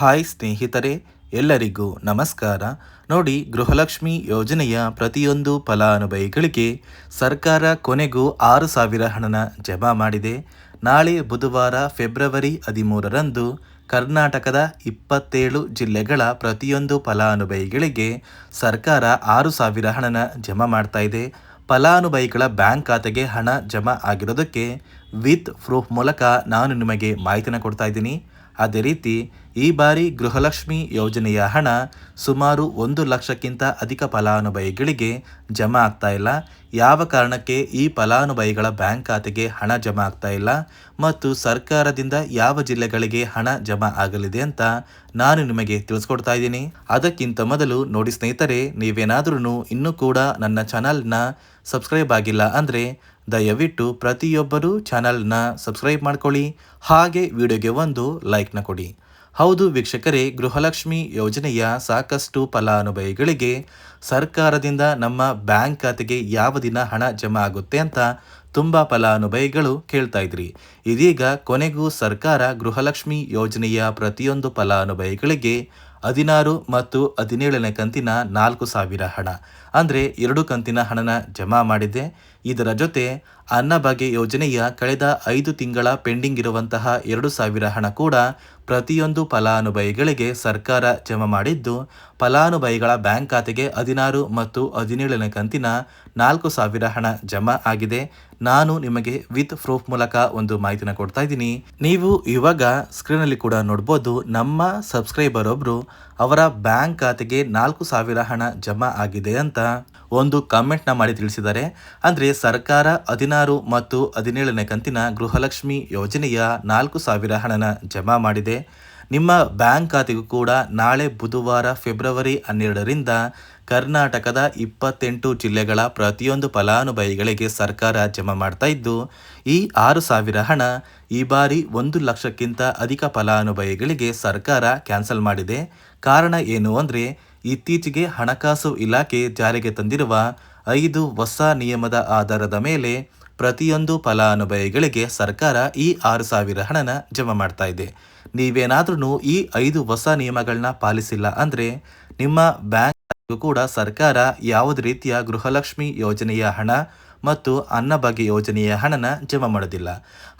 Hi ಸ್ನೇಹಿತರೆ, ಎಲ್ಲರಿಗೂ ನಮಸ್ಕಾರ. ನೋಡಿ, ಗೃಹಲಕ್ಷ್ಮಿ ಯೋಜನೆಯ ಪ್ರತಿಯೊಂದು ಫಲಾನುಭವಿಗಳಿಗೆ ಸರ್ಕಾರ ಕೊನೆಗೂ ಆರು ಸಾವಿರ ಹಣನ ಜಮಾ ಮಾಡಿದೆ. ನಾಳೆ ಬುಧವಾರ ಫೆಬ್ರವರಿ ಹದಿಮೂರರಂದು ಕರ್ನಾಟಕದ ಇಪ್ಪತ್ತೇಳು ಜಿಲ್ಲೆಗಳ ಪ್ರತಿಯೊಂದು ಫಲಾನುಭವಿಗಳಿಗೆ ಸರ್ಕಾರ ಆರು ಸಾವಿರ ಹಣನ ಜಮಾ ಮಾಡ್ತಾ ಇದೆ. ಫಲಾನುಭವಿಗಳ ಬ್ಯಾಂಕ್ ಖಾತೆಗೆ ಹಣ ಜಮಾ ಆಗಿರೋದಕ್ಕೆ ವಿತ್ ಪ್ರೂಫ್ ಮೂಲಕ ನಾನು ನಿಮಗೆ ಮಾಹಿತಿನ ಕೊಡ್ತಾ ಇದ್ದೀನಿ. ಅದೇ ರೀತಿ ಈ ಬಾರಿ ಗೃಹಲಕ್ಷ್ಮಿ ಯೋಜನೆಯ ಹಣ ಸುಮಾರು ಒಂದು ಲಕ್ಷಕ್ಕಿಂತ ಅಧಿಕ ಫಲಾನುಭವಿಗಳಿಗೆ ಜಮಾ ಆಗ್ತಾ ಇಲ್ಲ. ಯಾವ ಕಾರಣಕ್ಕೆ ಈ ಫಲಾನುಭವಿಗಳ ಬ್ಯಾಂಕ್ ಖಾತೆಗೆ ಹಣ ಜಮಾ ಆಗ್ತಾ ಇಲ್ಲ ಮತ್ತು ಸರ್ಕಾರದಿಂದ ಯಾವ ಜಿಲ್ಲೆಗಳಿಗೆ ಹಣ ಜಮಾ ಆಗಲಿದೆ ಅಂತ ನಾನು ನಿಮಗೆ ತಿಳಿಸ್ಕೊಡ್ತಾ ಇದ್ದೀನಿ. ಅದಕ್ಕಿಂತ ಮೊದಲು ನೋಡಿ ಸ್ನೇಹಿತರೆ ನೀವೇನಾದ್ರೂ ಇನ್ನೂ ಕೂಡ ನನ್ನ ಚಾನಲ್ನ ಸಬ್ಸ್ಕ್ರೈಬ್ ಆಗಿಲ್ಲ ಅಂದರೆ ದಯವಿಟ್ಟು ಪ್ರತಿಯೊಬ್ಬರೂ ಚಾನಲ್ನ ಸಬ್ಸ್ಕ್ರೈಬ್ ಮಾಡ್ಕೊಳ್ಳಿ. ಹಾಗೆ ವಿಡಿಯೋಗೆ ಒಂದು ಲೈಕ್ನ ಕೊಡಿ. ಹೌದು ವೀಕ್ಷಕರೇ, ಗೃಹಲಕ್ಷ್ಮಿ ಯೋಜನೆಯ ಸಾಕಷ್ಟು ಫಲಾನುಭವಿಗಳಿಗೆ ಸರ್ಕಾರದಿಂದ ನಮ್ಮ ಬ್ಯಾಂಕ್ ಖಾತೆಗೆ ಯಾವ ದಿನ ಹಣ ಜಮಾ ಆಗುತ್ತೆ ಅಂತ ತುಂಬ ಫಲಾನುಭವಿಗಳು ಕೇಳ್ತಾ ಇದ್ರಿ. ಇದೀಗ ಕೊನೆಗೂ ಸರ್ಕಾರ ಗೃಹಲಕ್ಷ್ಮಿ ಯೋಜನೆಯ ಪ್ರತಿಯೊಂದು ಫಲಾನುಭವಿಗಳಿಗೆ ಹದಿನಾರು ಮತ್ತು ಹದಿನೇಳನೇ ಕಂತಿನ ನಾಲ್ಕು ಸಾವಿರ ಹಣ. ಅಂದರೆ ಎರಡು ಕಂತಿನ ಹಣನ ಜಮಾ ಮಾಡಿದೆ. ಇದರ ಜೊತೆ ಅನ್ನಭಾಗ್ಯ ಯೋಜನೆಯ ಕಳೆದ ಐದು ತಿಂಗಳ ಪೆಂಡಿಂಗ್ ಇರುವಂತಹ ಎರಡು ಸಾವಿರ ಹಣ ಕೂಡ ಪ್ರತಿಯೊಂದು ಫಲಾನುಭವಿಗಳಿಗೆ ಸರ್ಕಾರ ಜಮಾ ಮಾಡಿದ್ದು, ಫಲಾನುಭವಿಗಳ ಬ್ಯಾಂಕ್ ಖಾತೆಗೆ ಹದಿನಾರು ಮತ್ತು ಹದಿನೇಳನೇ ಕಂತಿನ ನಾಲ್ಕು ಸಾವಿರ ಹಣ ಜಮಾ ಆಗಿದೆ. ನಾನು ನಿಮಗೆ ವಿತ್ ಪ್ರೂಫ್ ಮೂಲಕ ಒಂದು ಮಾಹಿತಿನ ಕೊಡ್ತಾ ಇದ್ದೀನಿ. ನೀವು ಇವಾಗ ಸ್ಕ್ರೀನಲ್ಲಿ ಕೂಡ ನೋಡ್ಬೋದು, ನಮ್ಮ ಸಬ್ಸ್ಕ್ರೈಬರ್ ಒಬ್ರು ಅವರ ಬ್ಯಾಂಕ್ ಖಾತೆಗೆ ನಾಲ್ಕು ಸಾವಿರ ಹಣ ಜಮಾ ಆಗಿದೆ ಅಂತ ಒಂದು ಕಮೆಂಟ್ನ ಮಾಡಿ ತಿಳಿಸಿದ್ದಾರೆ. ಅಂದರೆ ಸರ್ಕಾರ ಹದಿನಾರು ಮತ್ತು ಹದಿನೇಳನೇ ಕಂತಿನ ಗೃಹಲಕ್ಷ್ಮಿ ಯೋಜನೆಯ ನಾಲ್ಕು ಸಾವಿರ ಹಣನ ಜಮಾ ಮಾಡಿದೆ. ನಿಮ್ಮ ಬ್ಯಾಂಕ್ ಖಾತೆಗೂ ಕೂಡ ನಾಳೆ ಬುಧವಾರ ಫೆಬ್ರವರಿ ಹನ್ನೆರಡರಿಂದ ಕರ್ನಾಟಕದ ಇಪ್ಪತ್ತೆಂಟು ಜಿಲ್ಲೆಗಳ ಪ್ರತಿಯೊಂದು ಫಲಾನುಭವಿಗಳಿಗೆ ಸರ್ಕಾರ ಜಮಾ ಮಾಡ್ತಾ ಇದ್ದು, ಈ ಆರು ಸಾವಿರ ಹಣ ಈ ಬಾರಿ ಒಂದು ಲಕ್ಷಕ್ಕಿಂತ ಅಧಿಕ ಫಲಾನುಭವಿಗಳಿಗೆ ಸರ್ಕಾರ ಕ್ಯಾನ್ಸಲ್ ಮಾಡಿದೆ. ಕಾರಣ ಏನು ಅಂದರೆ, ಇತ್ತೀಚೆಗೆ ಹಣಕಾಸು ಇಲಾಖೆ ಜಾರಿಗೆ ತಂದಿರುವ ಐದು ಹೊಸ ನಿಯಮದ ಆಧಾರದ ಮೇಲೆ ಪ್ರತಿಯೊಂದು ಫಲಾನುಭವಿಗಳಿಗೆ ಸರ್ಕಾರ ಈ ಆರು ಸಾವಿರ ಹಣನ ಜಮಾ ಮಾಡ್ತಾ ಇದೆ. ನೀವೇನಾದ್ರೂ ಈ ಐದು ಹೊಸ ನಿಯಮಗಳನ್ನ ಪಾಲಿಸಿಲ್ಲ ಅಂದರೆ ನಿಮ್ಮ ಬ್ಯಾಂಕ್ ಕೂಡ ಸರ್ಕಾರ ಯಾವುದೇ ರೀತಿಯ ಗೃಹಲಕ್ಷ್ಮಿ ಯೋಜನೆಯ ಹಣ ಮತ್ತು ಅನ್ನಭಾಗ್ಯ ಯೋಜನೆಯ ಹಣನ ಜಮಾ ಮಾಡೋದಿಲ್ಲ.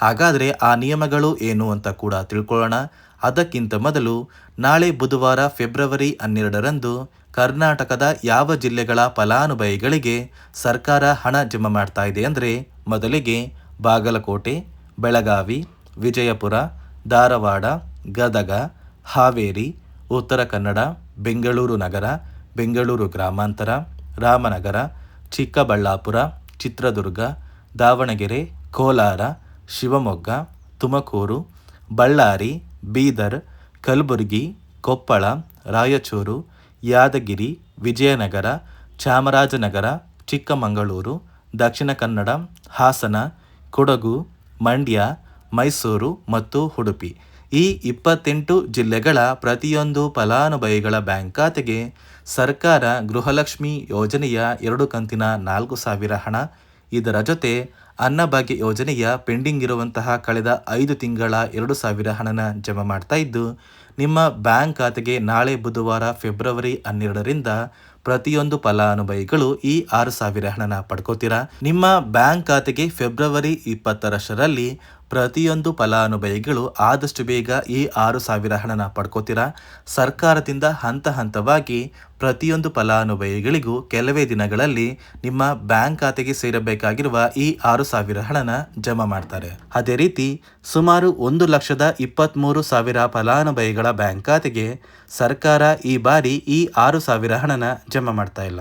ಹಾಗಾದರೆ ಆ ನಿಯಮಗಳು ಏನು ಅಂತ ಕೂಡ ತಿಳ್ಕೊಳ್ಳೋಣ. ಅದಕ್ಕಿಂತ ಮೊದಲು ನಾಳೆ ಬುಧವಾರ ಫೆಬ್ರವರಿ ಹನ್ನೆರಡರಂದು ಕರ್ನಾಟಕದ ಯಾವ ಜಿಲ್ಲೆಗಳ ಫಲಾನುಭವಿಗಳಿಗೆ ಸರ್ಕಾರ ಹಣ ಜಮಾ ಮಾಡ್ತಾ ಇದೆ ಅಂದರೆ ಮೊದಲಿಗೆ ಬಾಗಲಕೋಟೆ, ಬೆಳಗಾವಿ, ವಿಜಯಪುರ, ಧಾರವಾಡ, ಗದಗ, ಹಾವೇರಿ, ಉತ್ತರ ಕನ್ನಡ, ಬೆಂಗಳೂರು ನಗರ, ಬೆಂಗಳೂರು ಗ್ರಾಮಾಂತರ, ರಾಮನಗರ, ಚಿಕ್ಕಬಳ್ಳಾಪುರ, ಚಿತ್ರದುರ್ಗ, ದಾವಣಗೆರೆ, ಕೋಲಾರ, ಶಿವಮೊಗ್ಗ, ತುಮಕೂರು, ಬಳ್ಳಾರಿ ಬೀದರ್, ಕಲಬುರಗಿ, ಕೊಪ್ಪಳ, ರಾಯಚೂರು, ಯಾದಗಿರಿ, ವಿಜಯನಗರ, ಚಾಮರಾಜನಗರ, ಚಿಕ್ಕಮಗಳೂರು, ದಕ್ಷಿಣ ಕನ್ನಡ, ಹಾಸನ, ಕೊಡಗು, ಮಂಡ್ಯ, ಮೈಸೂರು ಮತ್ತು ಉಡುಪಿ. ಈ ಇಪ್ಪತ್ತೆಂಟು ಜಿಲ್ಲೆಗಳ ಪ್ರತಿಯೊಂದು ಫಲಾನುಭವಿಗಳ ಬ್ಯಾಂಕ್ ಖಾತೆಗೆ ಸರ್ಕಾರ ಗೃಹಲಕ್ಷ್ಮಿ ಯೋಜನೆಯ ಎರಡು ಕಂತಿನ ನಾಲ್ಕು ಸಾವಿರ ಹಣ. ಇದರ ಜೊತೆ ಅನ್ನಭಾಗ್ಯ ಯೋಜನೆಯ ಪೆಂಡಿಂಗ್ ಇರುವಂತಹ ಕಳೆದ ಐದು ತಿಂಗಳ ಎರಡು ಸಾವಿರ ಹಣನ ಜಮಾ ಮಾಡ್ತಾ ಇದ್ದು, ನಿಮ್ಮ ಬ್ಯಾಂಕ್ ಖಾತೆಗೆ ನಾಳೆ ಬುಧವಾರ ಫೆಬ್ರವರಿ ಹನ್ನೆರಡರಿಂದ ಪ್ರತಿಯೊಂದು ಫಲಾನುಭವಿಗಳು ಈ ಆರು ಸಾವಿರ ಹಣನ ಪಡ್ಕೋತೀರಾ? ನಿಮ್ಮ ಬ್ಯಾಂಕ್ ಖಾತೆಗೆ ಫೆಬ್ರವರಿ ಇಪ್ಪತ್ತರಷ್ಟರಲ್ಲಿ ಪ್ರತಿಯೊಂದು ಫಲಾನುಭವಿಗಳು ಆದಷ್ಟು ಬೇಗ ಈ ಆರು ಸಾವಿರ ಹಣನ ಪಡ್ಕೋತೀರಾ? ಸರ್ಕಾರದಿಂದ ಹಂತ ಹಂತವಾಗಿ ಪ್ರತಿಯೊಂದು ಫಲಾನುಭವಿಗಳಿಗೂ ಕೆಲವೇ ದಿನಗಳಲ್ಲಿ ನಿಮ್ಮ ಬ್ಯಾಂಕ್ ಖಾತೆಗೆ ಸೇರಬೇಕಾಗಿರುವ ಈ ಆರು ಸಾವಿರ ಹಣನ ಜಮಾ ಮಾಡ್ತಾರೆ. ಅದೇ ರೀತಿ ಸುಮಾರು ಒಂದು ಲಕ್ಷದ ಇಪ್ಪತ್ತ್ಮೂರು ಸಾವಿರ ಫಲಾನುಭವಿಗಳ ಬ್ಯಾಂಕ್ ಖಾತೆಗೆ ಸರ್ಕಾರ ಈ ಬಾರಿ ಈ ಆರು ಸಾವಿರ ಹಣನ ಜಮಾ ಮಾಡ್ತಾ ಇಲ್ಲ.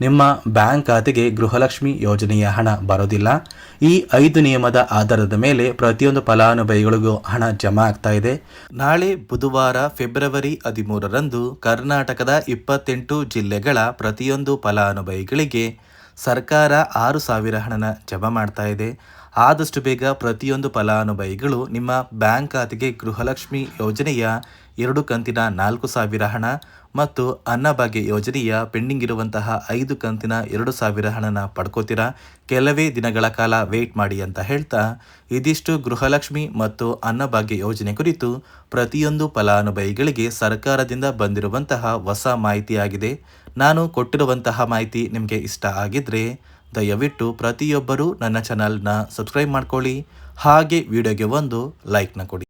ನಿಮ್ಮ ಬ್ಯಾಂಕ್ ಖಾತೆಗೆ ಗೃಹಲಕ್ಷ್ಮಿ ಯೋಜನೆಯ ಹಣ ಬರೋದಿಲ್ಲ. ಈ ಐದು ನಿಯಮದ ಆಧಾರದ ಮೇಲೆ ಪ್ರತಿಯೊಂದು ಫಲಾನುಭವಿಗಳಿಗೂ ಹಣ ಜಮಾ ಆಗ್ತಾ ಇದೆ. ನಾಳೆ ಬುಧವಾರ ಫೆಬ್ರವರಿ ಹದಿಮೂರರಂದು ಕರ್ನಾಟಕದ ಇಪ್ಪತ್ತೆಂಟು ಜಿಲ್ಲೆಗಳ ಪ್ರತಿಯೊಂದು ಫಲಾನುಭವಿಗಳಿಗೆ ಸರ್ಕಾರ ಆರು ಸಾವಿರ ಹಣನ ಜಮಾ ಮಾಡ್ತಾ ಇದೆ. ಆದಷ್ಟು ಬೇಗ ಪ್ರತಿಯೊಂದು ಫಲಾನುಭವಿಗಳು ನಿಮ್ಮ ಬ್ಯಾಂಕ್ ಖಾತೆಗೆ ಗೃಹಲಕ್ಷ್ಮಿ ಯೋಜನೆಯ ಎರಡು ಕಂತಿನ ನಾಲ್ಕು ಸಾವಿರ ಹಣ ಮತ್ತು ಅನ್ನಭಾಗ್ಯ ಯೋಜನೆಯ ಪೆಂಡಿಂಗ್ ಇರುವಂತಹ ಐದು ಕಂತಿನ ಎರಡು ಸಾವಿರ ಹಣನ ಪಡ್ಕೋತೀರಾ? ಕೆಲವೇ ದಿನಗಳ ಕಾಲ ವೇಟ್ ಮಾಡಿ ಅಂತ ಹೇಳ್ತಾ, ಇದಿಷ್ಟು ಗೃಹಲಕ್ಷ್ಮಿ ಮತ್ತು ಅನ್ನಭಾಗ್ಯ ಯೋಜನೆ ಕುರಿತು ಪ್ರತಿಯೊಂದು ಫಲಾನುಭವಿಗಳಿಗೆ ಸರ್ಕಾರದಿಂದ ಬಂದಿರುವಂತಹ ಹೊಸ ಮಾಹಿತಿಯಾಗಿದೆ. ನಾನು ಕೊಟ್ಟಿರುವಂತಹ ಮಾಹಿತಿ ನಿಮಗೆ ಇಷ್ಟ ಆಗಿದ್ರೆ ದಯವಿಟ್ಟು ಪ್ರತಿಯೊಬ್ಬರೂ ನನ್ನ ಚಾನಲ್ನ ಸಬ್ಸ್ಕ್ರೈಬ್ ಮಾಡ್ಕೊಳ್ಳಿ. ಹಾಗೆ ವಿಡಿಯೋಗೆ ಒಂದು ಲೈಕ್ನ ಕೊಡಿ.